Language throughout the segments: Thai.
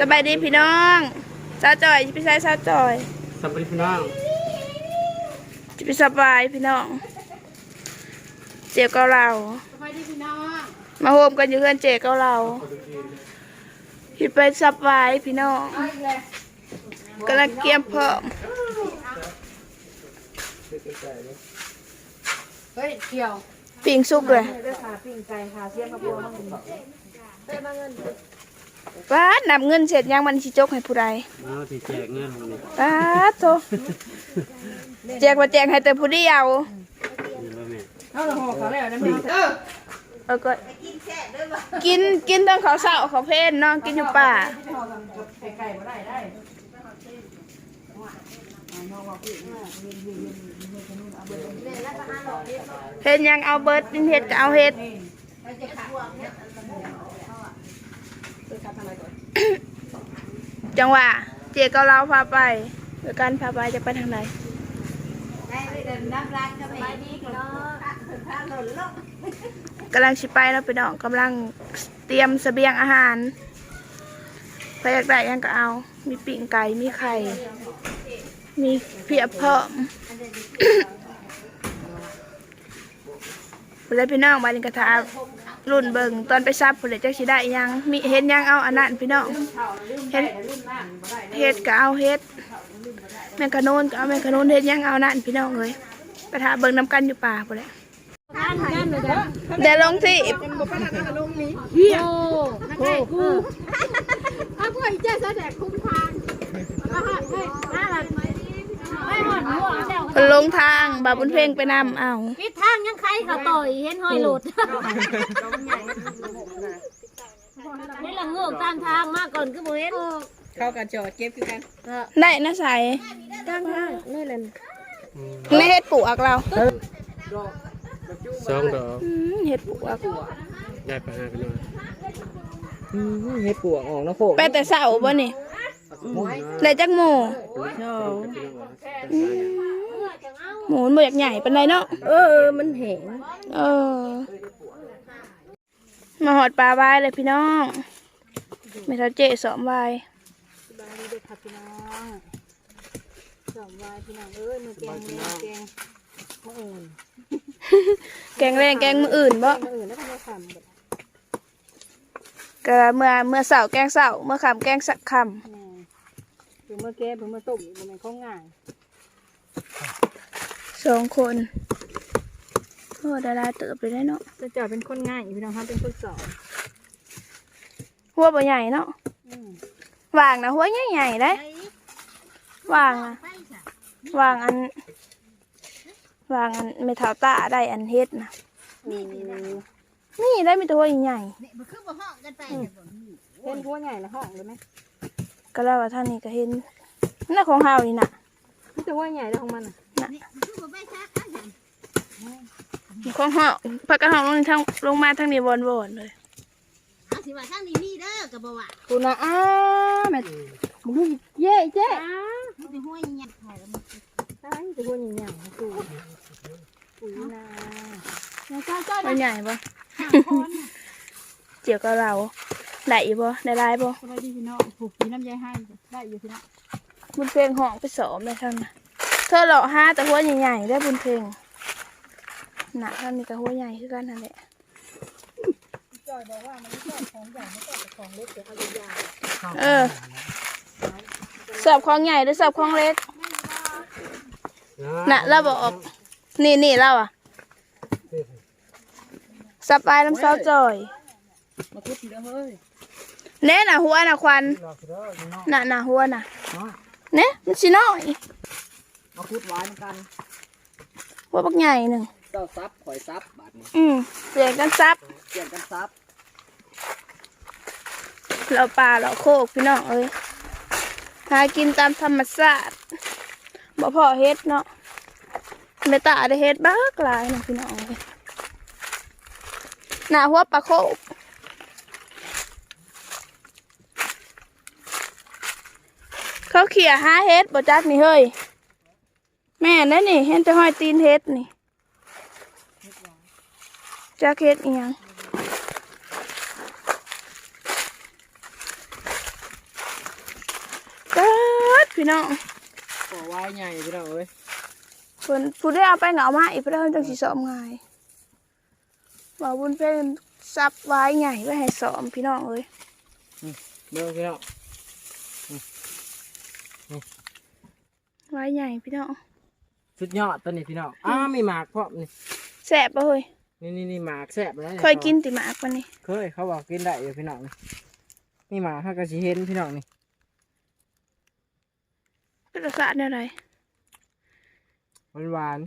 สบายดีพี่น้องสาวจอยจะไปใช้สาวจอยสบายดีพี่น้องจะไปสบายพี่น้องเจ๊เกาเราสบายดีพี่น้องมาโฮมกันอยู่เพื่อนเจ๊เกาเราพี่ไปสบายพี่น้องกำลังเกียมเพิ่มเฮ้ยเกี่ยวปิ่งสุกเลยด้วยขาปิ้งไก่ขาเสียงกระโปรง มันเฮ้ยมาเงินป้านำเงินเสร็จยังมันชิจกให้ผู้ใดเอาที่แจกเงินนี่ป้าดโตแจกว่าแจกให้แต่ผู้เดียวนี่บ่แม่เอาละห่อเขาแล้วนะมึงเออเออก็กินกินตั้งเขาวเสาเขาวเพลนเนาะกินอยู่ป่าห่อกับไก่บ่ได้ได้เฮ็ดหยังเอาเบิดกินเฮ็ดก็เอาเฮ็ดจั งหวะเจ๊ก็เราพาไปเดี๋ยวกันพาไปจะไปทางไหนได้เดินน้ำร้านก็ไปดีพี่น้องพาหล่นลงกำลังชิไปแล้วไปน้องกำลังเตรียมเสบียงอาหารใครอยากได้หยังก็เอา มีปิ่งไก่มีไข่ มีเพียบเพิ่มเวลาพี่น้องบาลินกระทา รุ่นเบิงตอนไปซับผลจักสิได้หยังมีเห็นหยังเอาอันนั้นพี่น้องเห็นเฮ็ดก็เอาเฮ็ดแมงกะโนนก็เอาแมงกะโนนเฮ็ดหยังเอานั่นพี่น้องเลยไปทาเบิงน้ำกันอยู่ป่าพุ่นแหละเดี๋ยวลงที่โอ้โหกูเอาพวกอีเจ้าแสดงคุ้มทางเอาให้ให้น่ารักไม่หม ลงทางบาบุญเพ่งไปนำเอาปิดทางยังใครเขาต่อยเห็นหอยหลุดนี่ละเงือกตามทางมาก่อนก็บ่เห็นเขากระจอดเก็บคือกันได้นะใสตามทางนี่แหละไม่เฮ็ดปลูกอักเราสองดอกอืมเฮ็ดปลูกอักได้ไปหาพี่น้องเฮ็ดปวกออกนะโฟกไปแต่เช้าบ่นี่ ได้จักหมูหมูมันบ่อยากใหญ่ปานใดเนาะ เออ มันแห้งเออ มาหอดปลาบายเลยพี่น้องไม่เท่าเจ๊สอมบายสองวายพี่น้องเอ้ยมือแกงมือแกงมืออื่นแกงแรงแกงมืออื่นบ่มืออื่นแล้วก็มาขำแบบก็เมื่อเมื่อเสาร์แกงเสาร์เมื่อค่ำแกงสักค่แม่ถึงเมื่อแกถึงเมื่อต้มมันเป็นข้าวง่ายำสองคนโอ้ดาราเติบเลยได้เนาะจะจอดเป็นคนง่ายพี่น้องครับเป็นคนสอนหัวบ่ใหญ่เนาะอืมวางนะหัวใหญ่ๆได้วางนะวางอัน วางอันไม่เท่าตาได้อันเฮ็ดนะนี่นี่ได้มีแต่หัวใหญ่เห็นหัวใหญ่ละห้องเลยไหมๆ ก็แล้วว่าท่านนี่ก็เห็นนั่นของเฮานี่น่ะนี่แต่หัวใหญ่แล้วของมันอะของเฮาพักกระหองลงทางลงมาทางนี้วนๆเลยเอาสิว่าทางนี้มีเด้อก็บ่ว่ากูนะอ้าแม่มึงเย่เจ๊มันสิห้วยใหญ่ถ่ายแล้วมันใช่แต่หัวใหญ่ๆกูกูนะหัวใหญ่ปะเจียวกับเรา ได้อีบ่ได้หลายบ่สบายดีพี่น้องผูกมีน้ำใจให้ได้อยู่พี่น้องบุญเพลงห้องไปสอบเลยท่านน่ะเธอเหลาะห้าแต่หัวใหญ่ๆได้บุญเพลงน่ะท่านนี่ก็หัวใหญ่คือกันนั่นแหละเออสอบของใหญ่หรือสอบของเล็กน่ะเราบอกนี่นี่เราอะสบายลำเศร้าจ่อยมาพูดทีละเฮ้ย เน่น่ะหัวน่ะควันน่ะน่ะหัวน่ะเน่มันสิน้อยมาพูดไว้เหมือนกันหัวบักใหญ่หนึ่งเจ้าซับข่อยซับบาดนี้อืมเปลี่ยนกันซับเปลี่ยนกันซับเราปลาเราโคกพี่น้องเอ้ยหากินตามธรรมชาติบ่พอเฮ็ดเนาะไม่ตาได้เฮ็ดบ้ากลายนะพี่น้องเอ้ยหน้าหัวปลาโคก เขาเขี่ยห้าเฮ็ดบอจักนี่เฮ้ย แม่นั่นนี่เห็นจะห้อยตีนเฮ็ดนี่จักเฮ็ดอีหยังจัดพี่น้องขอวายใหญ่พี่น้องเอ้ยเมนผู้ได้เอาไปเหงามาอีกเพิ่นเพิ่นจังสีสอมงบอกบุญเพิ่นซับวายใหญ่ไว้ให้สอมพี่น้องเอ้ยเด้อพี่น้อง ไว้ใหญ่พี่น้องสุดยอดตัวนี้พี่น้องอ้ามีหมากพร้อมนี่แซ่บบ่เฮ้ยนี่นี่นี่หมากแซ่บเลยเคยกินติหมากปานนี้เคยเขาบอกกินได้อยู่พี่น้องนี่นี่หมากเขาก็สิเห็นพี่น้องนี่เป็นรสชาติแนวใดหวานหวาน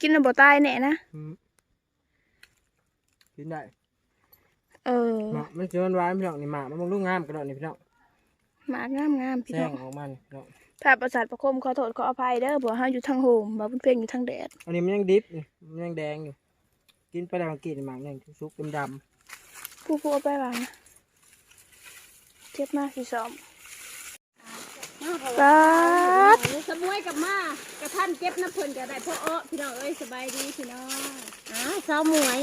กินแล้วบ่ตายแน่นะๆอืมกินได้เออหมากมันจะหวานหวานๆพี่น้องนี่หมากมันมันลูกงามกระโดดนี่พี่น้อง หมากงามๆพี่แซน้องงออกมานี่พี่น้องถ้าประสาทประคมขอโทษขออภัยเด้อเพราะเฮาอยู่ทางโฮมบ่าวบุญเพ่งอยู่ทางแดดอันนี้มันยังดิบนี่มันยังแดงอยู่ กินไปแล้วมันกินหมากยังสุกๆดำผู้ผู้เอาไปวางนะเจ็บมากสิสอมปัดสมวยกับมากระท่านเก็บน้ำเพิ่นก็ได้พ่ออ้อพี่น้องเอ้ยสบายดีพี่น้องอ้าวสาวหมวย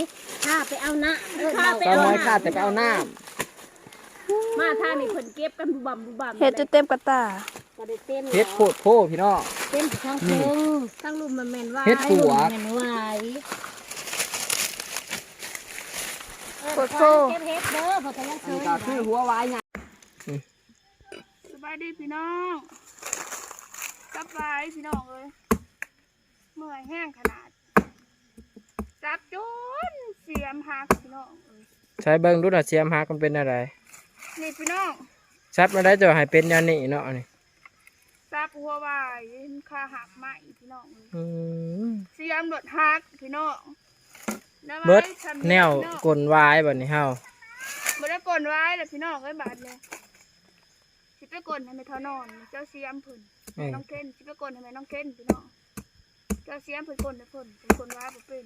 ข้าไปเอาหน้าเออข้าๆไปก็เอาน้อยหข้าน้าแต่ไปเอาน้ มาท่านี่เพิ่นเก็บกันบุบัมบุบัมเฮ็ดจนเต็มกระตาก็ได้เต็มำเฮ็ดโพดโพพี่น้อง เต็มทั้งเพิงทั้งลุมมันแม่นว่าเฮ็ดปวก แม่นว่าโคตรโคเก็บเฮ็ดเด้อเพอแต่ละอันเชินี้ญก็คือหัวไว้ไงสบายดีพี่น้องสบายพี่น้องเอ้ยเมื่อยแห้งขนาด จับจนเสียมหักพี่น้องเอ้ยใช้เบิ่งดูหน่อยเสียมฮักมันเป็นอะไร นี่พี่น้องชัดมาได้จะให้เป็นยานี่เนาะนี่จับหัววายคาหักไหมพี่น้องเอ้ยอืมเสียมหลดหักพี่น้องแล้วไว้เบิดทำแนวพี่องกลวายแบบนี้เฮาบ่ได้กลนไว้แต่พี่น้องเอ้ยบาดเลยสิไปกลนให้แม่ทอนอนเจ้าเสียมเพิ่นเออน้องเคนสิไปกลนให้แม่น้องเคนพี่น้องเจ้าเสียมเพิ่นกลนให้เพิ่นเพิ่นกลนไว้บ่เป็น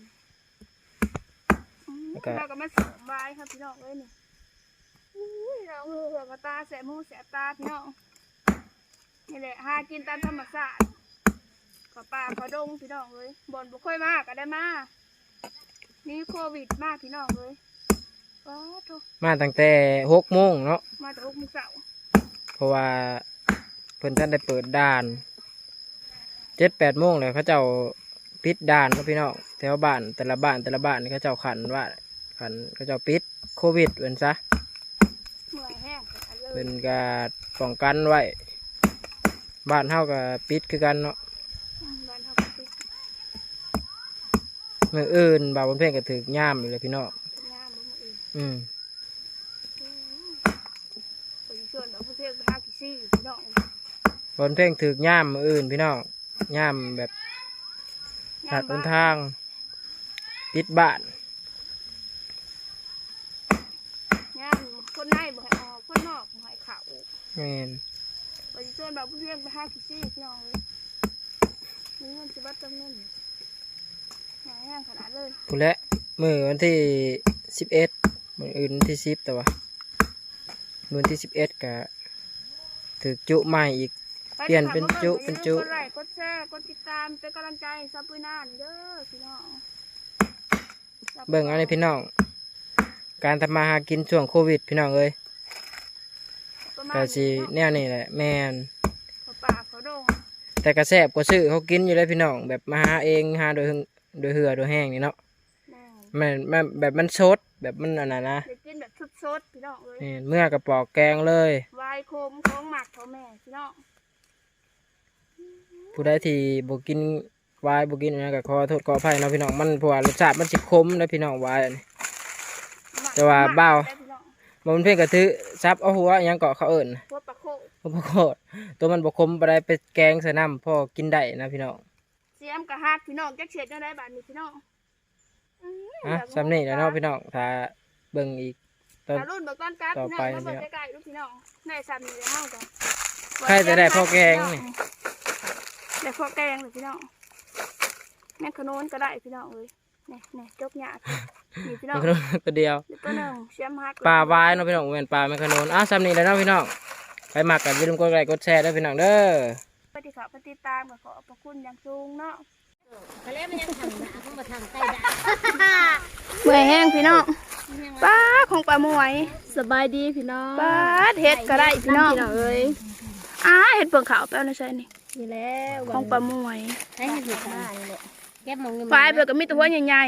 อืมเราก็มาเสริมไว้ครับพี่น้องเอ้ยนี่อุ้ย เราเหือกระตาแสบหูแสบตาพี่น้องนี่แหละหากินตามธรรมชาติขอป่าขอดงพี่น้องเอ้ยบ่อนบ่ค่อยมากก็ได้มานี่โควิดมากพี่น้องเอ้ยอ๋อโทมาตั้งแต่หกโมงเนาะมาจากอกมุกเสาเพราะว่าเพิ่นท่านได้เปิดด่านเจ็ดแปดโมงเลยเขาเจ้าปิดด่านเนาะพี่น้องแถวบ้านแต่ละบ้านแต่ละบ้านนี่เขาเจ้าขันว่าขันเขาเจ้าปิดโควิดเว้นซะ เมื่อยแห้งไป เลยเป็นการป้องกันไว้ บ้านเฮาก็ปิดคือกันเนาะอืมบ้านเขาก็ปิดมืออื่นบ่าวบนเพ่งก็ถือย่ามอยู่เลยพี่น้องงามบ่มื้ออื่นอืมไปชวนเอาผู้เทศไปหากี่ซี่พี่น้องบนเพ่งถือย่ามมืออื่นพี่น้องย่ามแบบหัดบนทางปิดบ้าน งามคนในบ่ให้ออกคนนอกบ่ให้เข้า แม่นไปชวนแบบผู้เทศไปหากี่ซี่พี่น้องเลยมีเงินสิบัตรจำเงินหายแห้งขนาดเลยพูดแล้วมือวันที่สิบเอ็ดมืออื่นวันที่สิบแต่ว่ามือวันที่สิบเอ็ดก็ถือจุใหม่อีก เปลี่ยนเป็นจุเป็นจุกดไลค์กดแชร์กดติดตามเป็นกำลังใจให้ซับปุ้ยนานเด้อพี่น้องเบิ่งเอาในพี่น้อง การทำมาหากินช่วงโควิด พี่น้องเอ้ย ประมาณก็สินี้เนาะแนวนี้แหละแมนเขาป่าเขาดงแต่กระแสบกว่าซื้อเขากินอยู่เลยพี่น้องแบบมาหาเองหาโดยหึงโดยเหือโดยแห้งนี่เนาะแน่มันมันแบบมันสดแบบมันอันนั้นนะเด็กกินแบบสดๆพี่น้องเอ้ยนี่เมื่อกระปอกแกงเลยวายโคมของหมักของแม่พี่น้องผู้ใดที่บ่กินวายบ่กินอันนั้นก็ขอโทษขออภัยเนาะพี่น้องมันเพราะว่ารสชาติมันสิคมนะพี่น้องวายอันนี้ หมักแต่ว่าหมักเบา ได้ พี่น้องมันเพิ่นก็ถือซับเอาหัวอิหยังเกาะเขาเอิ้นพวกปลาโคบ่โคตรตัวมันบ่คมบ่ได้ไปแกงใส่น้ำพอกินได้นะพี่น้อง เสียมกะฮักพี่น้องจักเฉียดจังได้บาดนี้พี่น้องอื้ออะซ้ำนี่แหล้วเนาะพี่น้องถ้าเบิ่งอีกตอนถ้ารุ่นเบิกต้นกราฟต่อพี่น้ไปองมาเบิกเนี่ยใกล้ๆลูกพี่น้องในซ้ำนี่เลยเฮากันใครจะได้พ่อแกงนี่ ได้พ่อแกงเลยพี่น้องแม่ขนุนก็ได้พี่น้องเอ้ย นี่นี่จกหยาดนี่พี่น้องมันก็ตัวเดียวเดี๋ยวตัวหนึ่งเสียมฮักปลาวายเนาะพี่น้องบ่แม่นปลาแมคคาโนนอะซ้ำนี่แหล้วเนาะพี่น้องไปหมักกันอย่าลืมกดไลค์กดแชร์ด้วยพี่น้องเด้อปฏิขับปฏิดตามก็ขอขอบคุณอย่างสูงเนาะก็แล้วมันยังทำหนาเขามาทำใต้ดาเมื่อยแห้งพี่น้องป้าของปลาหมวยสบายดีพี่น้องป้าเฮ็ดก็ได้พี่น้องเอ้ยอ้าเห็ดเปลือกขาวแป้วนะใช่นี่นี่แล้วของปลาหมวยให้เห็นหัวตานี่แหละ เก็บมองเงินปลายเปลือกก็มีแตัวใหญ่ใหญ่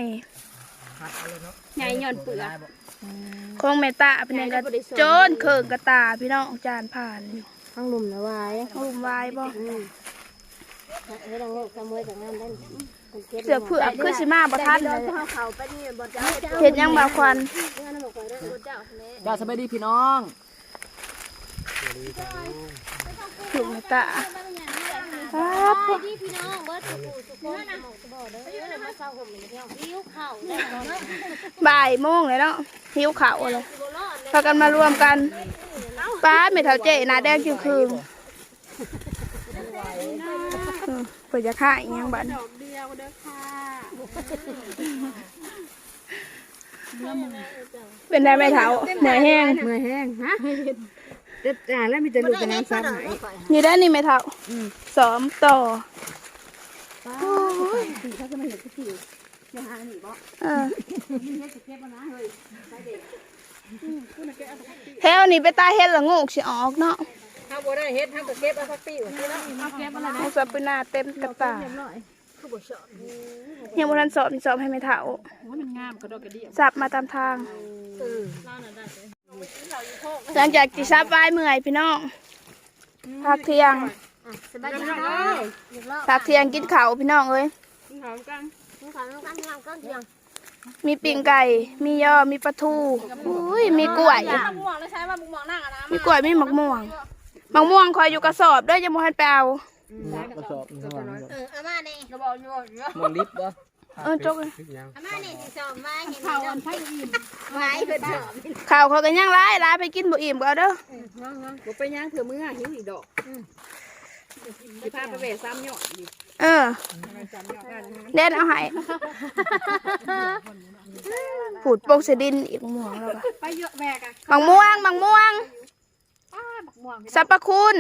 ย่อนเปลือกๆของเมตาเป็นยังกะโจนเคิงกระตาพี่น้องจานผ่านอยู่ข้างลุมนะวายลุมวายบ่เฮ้ยเราเงกขโมยจากงานได้เสือกเผือกคือสิมาบ่ทันเลยเขาเขาไปนี่บ่เจ้าเห็ดหยังบ่ควันเจ้าแม่จ้าสบายดีพี่น้อง ถูกเมตา ครับดีพี่น้องเบิดสุกูสุกูนะบ่เด้อมาเศร้าห่มนี่พี่น้องหิวข้าวได้เนาะบ่ายโมงเลยเนาะหิวข้าวเลยพากันมารวมกันป้าเมทัลเจหนาแดงคือคืนเออเปิดจะฆ่าอีกยังบัดเป็นได้ไหมเท้าเหนื่อยแห้งเมื่อยแห้งฮะ เด็ดจ่าแล้วมีแต่ลูกกับน้ำซ้ำไหนนี่ได้นี่ไหมเท้าสอมต่อเออแถวนี้ไปตายเฮ็ดละโงกสิออกเนาะถ้าบ่ได้เฮ็ดถ้าก็เก็บเอาสักปีว่าสิเนาะเอาสับปืนาเต็มกระตายังบ่ทันสอบนี่สอบให้ไม่เท่ามันงามกระดอกกระเดี่ยวสับมาตามทาง หลังจากที่ซับไว้เมื่อยพี่น้องพักเที่ยงสบายดีเนาะพักเที่ยงกินข้าวพี่น้องเอ้ยข้าวกันข้าวกันข้าวกันเที่ยงมีปิ้งไก่ มีย่อมีปลาทูอุ้ย มีกล้วยม่วงแล้วใช้ว่าบุกม่วงนั่งอะนะมีกล้วย มีมะม่วงมะม่วงคอยอยู่กระสอบเด้อยังบ่ทันไปเอากระสอบข้างหลังเอออามานี่มันลิฟต์บ่ เออจกเลยทุกอย่างอามานี่สิสอบมาเห็นข้าวอันไผ่อิ่มไว้เพิ่นสอบข้าวเขาก็ยังร้ายร้ายไปกินบ่อิ่มก็เอาเด้อบ่ไปย่างเถื่อมือหิวอีกดอกสิพาไปเวซ้ำยอดอีกเออซ้ำยอดกันเล่นเอาให้ผูดโปกเสดินอีกมะม่วงแล้วปะไปเยอะแบกอะมะม่วงมะม่วงป้าบักม่วงสรรพคุณ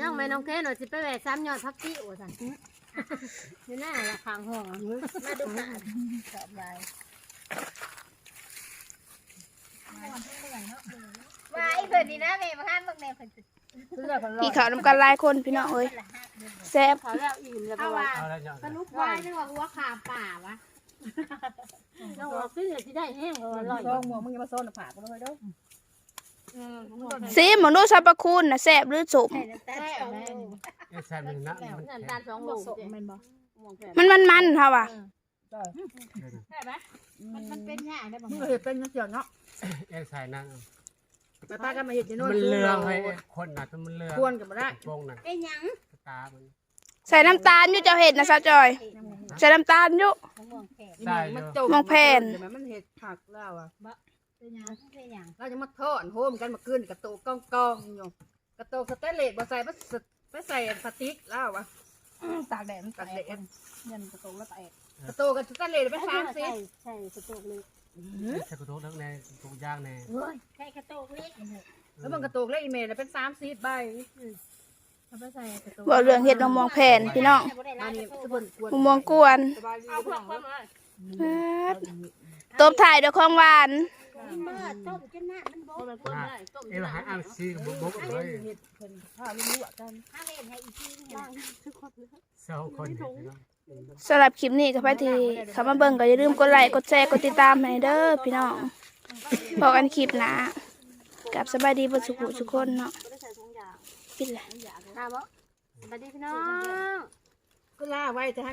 น้องแม่น้องแค่หน่อยสิไปแหวกซ้ำยอดพักตี้โอ้สั่น อยู่หน้าละข้างห้องมาดูกันสอบไว้ไว้เพิ่นนี่นะแม่มาห้ามบักแม่เพิ่นพี่เขาวนำกันหลายคนพี่น้องเอ้ยแซ่บเขาแล้วอิ่มแล้วเอาว่าเอาแล้วจ้ะสรุปไว้นึกว่าหัวขาป่าวะน้องว่าขึ้นสิได้แห้งอร่อยซองหมวกมึงอย่ามาซ่อนหน้าผากกูเลยเด้อ ซีหมองดูสรรพคุณนะแซ่บหรือสมแต่แต่สองโลไอ้แซ่บมันนะมันน้ำแข็ตางลสองโลแม่นบ่มันมันมันค่ะว่ะมันมันเป็นยากได้บ่มึงเฮ็ดเป็นจังซี่เนาะไอ้ใส่นั่นไปพากันมาเฮ็ดอยู่โน่นมันเลืองให้คนน่ะมันเลืองควรกันบ่ได้โป่งน่ะเป็นหยังตามันใส่น้ำตาลอยู่เจ้าเห็ดนะสาวจอย ใส่น้ำตาลอยู่ใส่อมันยู่จมมองแผ่นเดี๋ยวมันเฮ็ดผักแล้วอะ เป็นหยังเป็นหยังเราจะมาทอดโฮมกันมาคืนกระโตกกองๆอยู่กระโตกสเตนเลสบ่ใส่บ่สไปใส่สติ๊กแล้วอะตากแดดมันตัดเลสเงินกระโตกแล้วแตกกระโตกกับสเตนเลสไปสามสิใช่ใช่กระโตกเล็กใส่กระทงทั้งในทุกอย่างแน่เฮ้ยใช่กระโตกเล็กแล้วมันกระโตกแล้วอีเมลเป็นสามสิบใบเอาไปใส่กระโตกบ่เรื่องเห็ดมะม่วงแผ่นพี่น้องมานี่สะเพิ่นกวนมะม่วงกวนสบายดีเอาพวกความว่าตบถ่ายด้วยของหวานเมื่ อต้มจนหน้ามันบ่มันต้มได้ต้มเอ้ยหาอ้างซีกับบุกเลยข้าวลูกๆกันถ้าเล่นให้อีกทีนึงสองคนเห็นเนาะสำหรับคลิปนี้ก็ไปที่เข้ามาเบิ่งก็อย่าลืมกดไลค์กดแชร์กดติดตามให้เด้อพี่น้องพบกันคลิปหน้ากับสบายดีเบ่สุขสุขคนเนาะปิดเลยถามบ่สวัสดีพี่น้องก็ล่าไว้จะให้